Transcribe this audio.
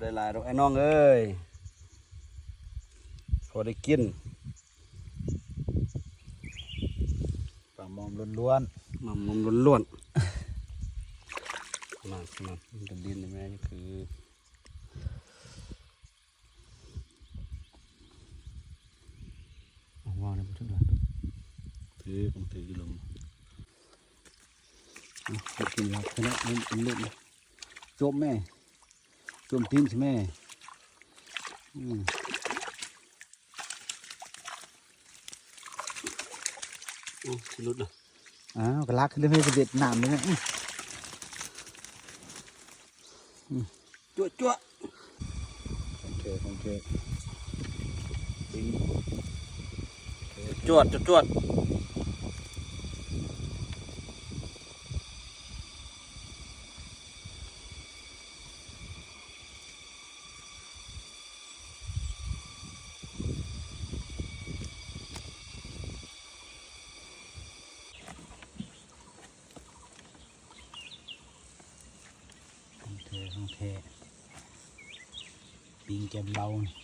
ได้หลายดอกไอ้น้องเอ้ยพอได้กินปลามอมล้วนมันมุมล้วนๆนั่นนั่นมันจะดินนี่แม่นี่คือๆเอาวางในพุทธเดือนถือผมถือลงเอากินแล้วแค่นั้นมันมันเล็ดนะจมแม่ จมตีนใช่แม่อืมโอ้สิลุดนะอ้าวกระลักขึ้นเรื่อยๆจะเด็ดหนามเลยนะอื้อจั่วจั่วโอเคโอเคปิงจวดจวดจวด เทของเทปิงแกมเบานี่